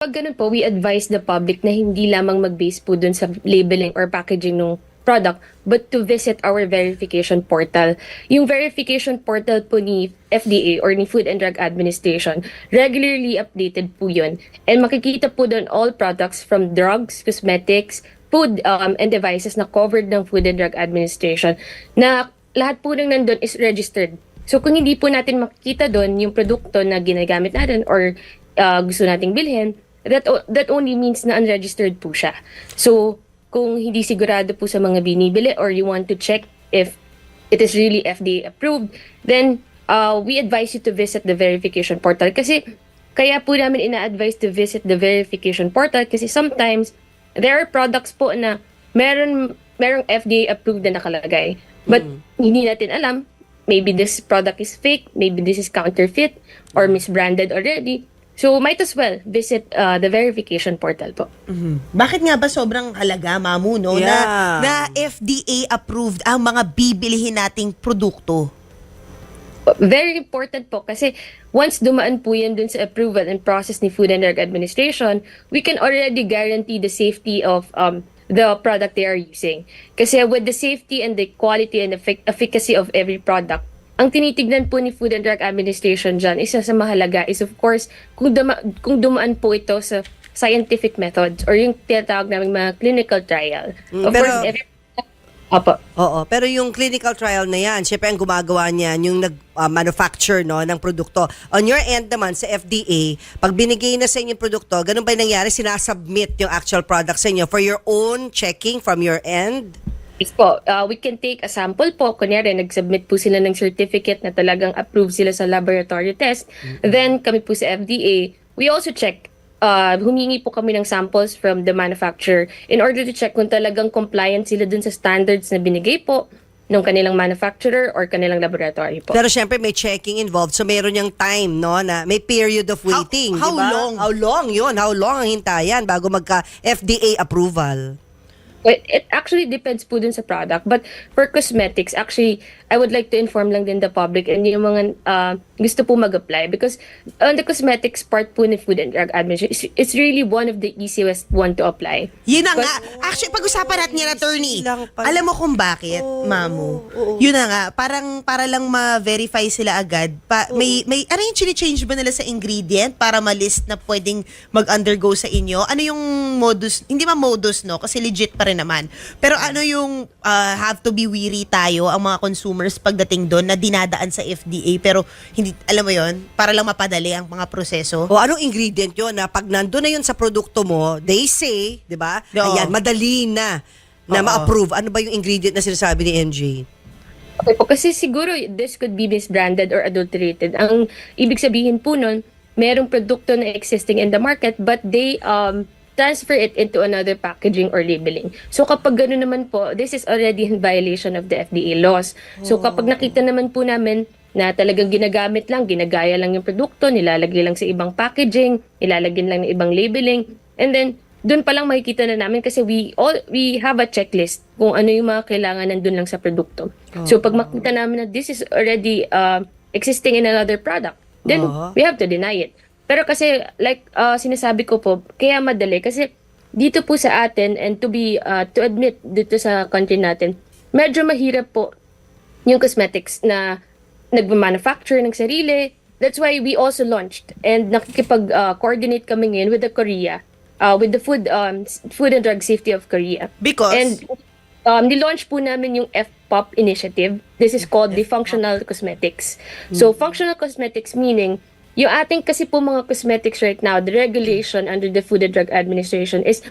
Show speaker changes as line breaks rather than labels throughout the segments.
Pag ganun po, we advise the public na hindi lamang mag-base po dun sa labeling or packaging ng product, but to visit our verification portal. Yung verification portal po ni FDA or ni Food and Drug Administration, regularly updated po yun. And makikita po doon all products from drugs, cosmetics, food um, and devices na covered ng Food and Drug Administration na lahat po nang nandun is registered. So kung hindi po natin makikita doon yung produkto na ginagamit natin or uh, gusto nating bilhin, that that only means na unregistered po siya. So kung hindi sigurado po sa mga binibili or you want to check if it is really FDA approved, then uh, we advise you to visit the verification portal kasi kaya po namin ina-advise to visit the verification portal kasi sometimes there are products po na meron merong FDA approved na nakalagay. But hindi natin alam, maybe this product is fake, maybe this is counterfeit or misbranded already. So might as well visit uh, the verification portal po.
Bakit nga ba sobrang halaga, Mamu, no? Na,
Yeah.
na FDA approved ang mga bibilihin nating produkto.
Very important po kasi once dumaan po yan dun sa approval and process ni Food and Drug Administration, we can already guarantee the safety of um, the product they are using. Kasi with the safety and the quality and effic- efficacy of every product, ang tinitignan po ni Food and Drug Administration dyan, isa sa mahalaga is of course, kung, duma- kung dumaan po ito sa scientific methods or yung tinatawag namin mga clinical trial.
Mm,
of
pero-
course, every Opo.
Oo, pero yung clinical trial na yan, syempre ang gumagawa niyan, yung nag-manufacture no, ng produkto. On your end naman, sa FDA, pag binigay na sa inyo yung produkto, ganun ba yung nangyari? Sinasubmit yung actual product sa inyo for your own checking from your end?
Yes po, uh, we can take a sample po. Kunyari, nag-submit po sila ng certificate na talagang approved sila sa laboratory test. Then, kami po sa FDA, we also check, uh, humingi po kami ng samples from the manufacturer in order to check kung talagang compliant sila dun sa standards na binigay po ng kanilang manufacturer or kanilang laboratory po.
Pero syempre may checking involved. So meron yung time, no, na may period of waiting,
how
di ba?
long?
How long yun? How long ang hintayan bago magka FDA approval?
It, it actually depends po dun sa product. But for cosmetics, actually, I would like to inform lang din the public and yung mga uh, gusto po mag-apply because on the cosmetics part po ni Food and Drug Administration, it's, it's really one of the easiest one to apply.
Yun na nga. Actually, pag-usapan natin yan, attorney. Alam mo kung bakit, Mamu? Yun na nga. Parang, para lang ma-verify sila agad. Pa, may, may, ano yung change ba nila sa ingredient para ma-list na pwedeng mag-undergo sa inyo? Ano yung modus? Hindi ba modus, no? Kasi legit pa rin naman. Pero ano yung uh, have to be weary tayo, ang mga consumers pagdating doon na dinadaan sa FDA pero hindi, alam mo yon para lang mapadali ang mga proseso.
O anong ingredient yun na pag nandun na yun sa produkto mo, they say, di ba? Ayan, madali na na
Oo.
ma-approve. Ano ba yung ingredient na sinasabi ni NJ?
Okay po, kasi siguro this could be misbranded or adulterated. Ang ibig sabihin po nun, merong produkto na existing in the market but they um, transfer it into another packaging or labeling. So kapag gano'n naman po, this is already in violation of the FDA laws. So kapag nakita naman po namin na talagang ginagamit lang, ginagaya lang yung produkto, nilalagay lang sa ibang packaging, nilalagyan lang ng ibang labeling, and then doon pa lang makikita na namin kasi we all we have a checklist kung ano yung mga kailangan nandun lang sa produkto. So pag makita namin na this is already uh, existing in another product, then
Oo.
we have to deny it. Pero kasi like uh, sinasabi ko po, kaya madali kasi dito po sa atin and to be uh, to admit dito sa country natin, medyo mahirap po yung cosmetics na nagma-manufacture ng sarili. That's why we also launched and nakikipag-coordinate kami ngayon with the Korea, uh, with the food um, food and drug safety of Korea.
Because?
And um, nilaunch po namin yung FPOP initiative. This is called the Functional Cosmetics. So, functional cosmetics meaning, yung ating kasi po mga cosmetics right now, the regulation under the Food and Drug Administration is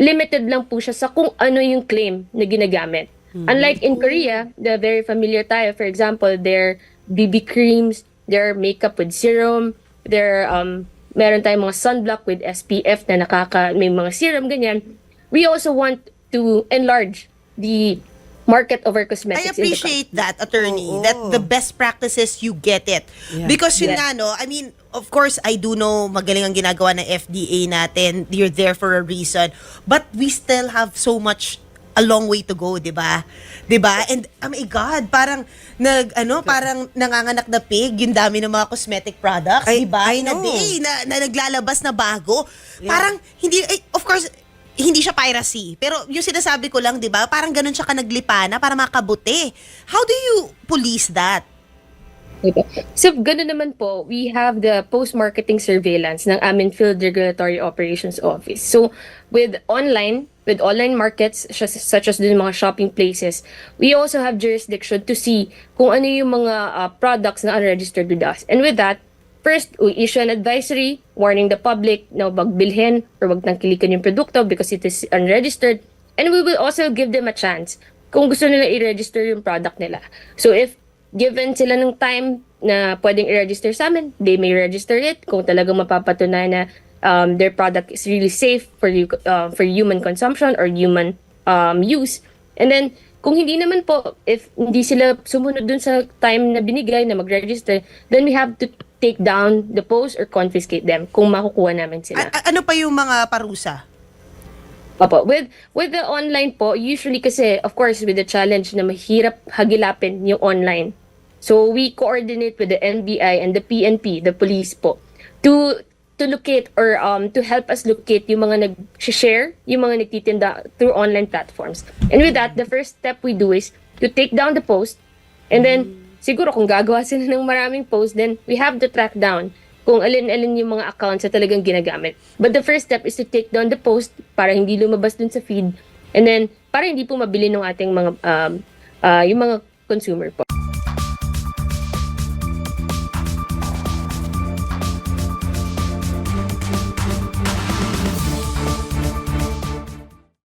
limited lang po siya sa kung ano yung claim na ginagamit. Unlike in Korea, the very familiar tayo, for example, their BB creams, their makeup with serum, their um, meron tayong mga sunblock with SPF na nakaka, may mga serum, ganyan. We also want to enlarge the market our cosmetics.
I appreciate that, attorney,
Oo.
that the best practices, you get it.
Yeah.
Because yun
Yes.
nga, no, I mean, of course, I do know magaling ang ginagawa ng FDA natin. You're there for a reason. But we still have so much a long way to go, 'di ba? 'Di ba? And oh my god, parang nag ano, parang nanganganak na pig yung dami ng mga cosmetic products,
I-
'di ba?
I
In a
know.
day na, na naglalabas na bago. Parang hindi eh, of course hindi siya piracy. Pero yung sinasabi ko lang, 'di ba? Parang ganun siya kanaglipana para makabuti. How do you police that?
Diba? So, ganun naman po, we have the post-marketing surveillance ng amin Field Regulatory Operations Office. So, with online, with online markets such as dun mga shopping places, we also have jurisdiction to see kung ano yung mga uh, products na unregistered with us. And with that, first, we issue an advisory warning the public na wag bilhin or wag tangkilikan yung produkto because it is unregistered. And we will also give them a chance kung gusto nila i-register yung product nila. So if given sila ng time na pwedeng i-register sa amin, they may register it kung talagang mapapatunayan na um, their product is really safe for you uh, for human consumption or human um, use. And then kung hindi naman po, if hindi sila sumunod dun sa time na binigay na mag-register, then we have to take down the post or confiscate them kung makukuha namin sila.
A- ano pa yung mga parusa?
Opo, with with the online po, usually kasi of course with the challenge na mahirap hagilapin yung online. So we coordinate with the NBI and the PNP, the police po, to to locate or um to help us locate yung mga nag-share, yung mga nagtitinda through online platforms. And with that, the first step we do is to take down the post and then siguro kung gagawa sila ng maraming post, then we have to track down kung alin-alin yung mga accounts na talagang ginagamit. But the first step is to take down the post para hindi lumabas dun sa feed and then para hindi po mabili ng ating mga um, ah, yung mga consumer po.